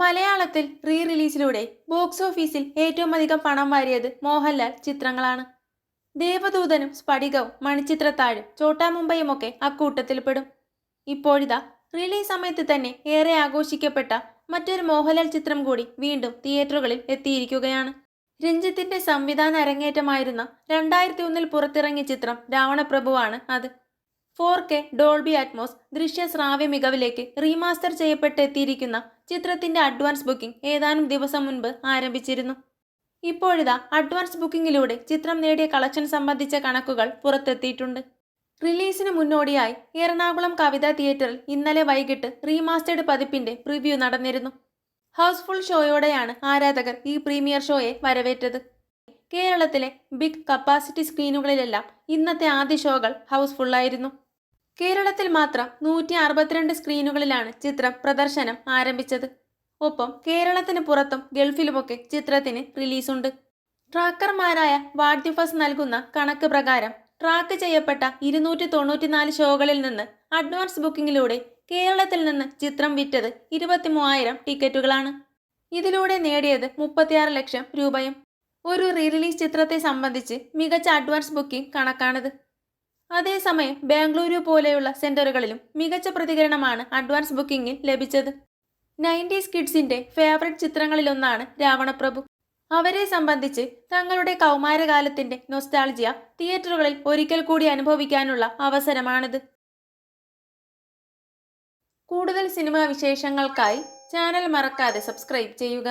മലയാളത്തിൽ re റിലീസിലൂടെ box ഓഫീസിൽ ഏറ്റവും അധികം പണം വാരിയത് മോഹൻലാൽ ചിത്രങ്ങളാണ്. ദേവദൂതനും സ്ഫടികവും മണിച്ചിത്രത്താഴും ചോട്ടാ മുംബൈയും ഒക്കെ അക്കൂട്ടത്തിൽപ്പെടും. ഇപ്പോഴിതാ റിലീസ് സമയത്ത് തന്നെ ഏറെ ആഘോഷിക്കപ്പെട്ട മറ്റൊരു മോഹൻലാൽ ചിത്രം കൂടി വീണ്ടും തിയേറ്ററുകളിൽ എത്തിയിരിക്കുകയാണ്. രഞ്ജിത്തിന്റെ സംവിധാന അരങ്ങേറ്റമായിരുന്ന രണ്ടായിരത്തി ഒന്നിൽ പുറത്തിറങ്ങിയ ചിത്രം രാവണപ്രഭുവാണ് അത്. ഫോർ കെ ഡോൾബി അറ്റ്മോസ് ദൃശ്യ ശ്രാവ്യ മികവിലേക്ക് റീമാസ്റ്റർ ചെയ്യപ്പെട്ട് എത്തിയിരിക്കുന്ന ചിത്രത്തിന്റെ അഡ്വാൻസ് ബുക്കിംഗ് ഏതാനും ദിവസം മുൻപ് ആരംഭിച്ചിരുന്നു. ഇപ്പോഴിതാ അഡ്വാൻസ് ബുക്കിംഗിലൂടെ ചിത്രം നേടിയ കളക്ഷൻ സംബന്ധിച്ച കണക്കുകൾ പുറത്തെത്തിയിട്ടുണ്ട്. റിലീസിന് മുന്നോടിയായി എറണാകുളം കവിതാ തിയേറ്ററിൽ ഇന്നലെ വൈകിട്ട് റീമാസ്റ്റേഡ് പതിപ്പിന്റെ പ്രിവ്യൂ നടന്നിരുന്നു. ഹൗസ്ഫുൾ ഷോയോടെയാണ് ആരാധകർ ഈ പ്രീമിയർ ഷോയെ വരവേറ്റത്. കേരളത്തിലെ ബിഗ് കപ്പാസിറ്റി സ്ക്രീനുകളിലെല്ലാം ഇന്നത്തെ ആദ്യ ഷോകൾ ഹൗസ്ഫുള്ളായിരുന്നു. കേരളത്തിൽ മാത്രം നൂറ്റി അറുപത്തിരണ്ട് സ്ക്രീനുകളിലാണ് ചിത്രം പ്രദർശനം ആരംഭിച്ചത്. ഒപ്പം കേരളത്തിന് പുറത്തും ഗൾഫിലുമൊക്കെ ചിത്രത്തിന് റിലീസുണ്ട്. ട്രാക്കർമാരായ വാഡ്യുഫസ് നൽകുന്ന കണക്ക് പ്രകാരം ട്രാക്ക് ചെയ്യപ്പെട്ട ഇരുന്നൂറ്റി തൊണ്ണൂറ്റിനാല് ഷോകളിൽ നിന്ന് അഡ്വാൻസ് ബുക്കിംഗിലൂടെ കേരളത്തിൽ നിന്ന് ചിത്രം വിറ്റത് ഇരുപത്തി മൂവായിരം ടിക്കറ്റുകളാണ്. ഇതിലൂടെ നേടിയത് മുപ്പത്തിയാറ് ലക്ഷം രൂപയും. ഒരു റീ റിലീസ് ചിത്രത്തെ സംബന്ധിച്ച് മികച്ച അഡ്വാൻസ് ബുക്കിംഗ് കണക്കാണിത്. അതേസമയം ബാംഗ്ലൂരു പോലെയുള്ള സെന്ററുകളിലും മികച്ച പ്രതികരണമാണ് അഡ്വാൻസ് ബുക്കിംഗിൽ ലഭിച്ചത്. നയന്റീസ് കിഡ്സിന്റെ ഫേവററ്റ് ചിത്രങ്ങളിലൊന്നാണ് രാവണപ്രഭു. അവരെ സംബന്ധിച്ച് തങ്ങളുടെ കൗമാരകാലത്തിന്റെ നൊസ്റ്റാൾജിയ തിയേറ്ററുകളിൽ ഒരിക്കൽ കൂടി അനുഭവിക്കാനുള്ള അവസരമാണിത്. കൂടുതൽ സിനിമാ വിശേഷങ്ങൾക്കായി ചാനൽ മറക്കാതെ സബ്സ്ക്രൈബ് ചെയ്യുക.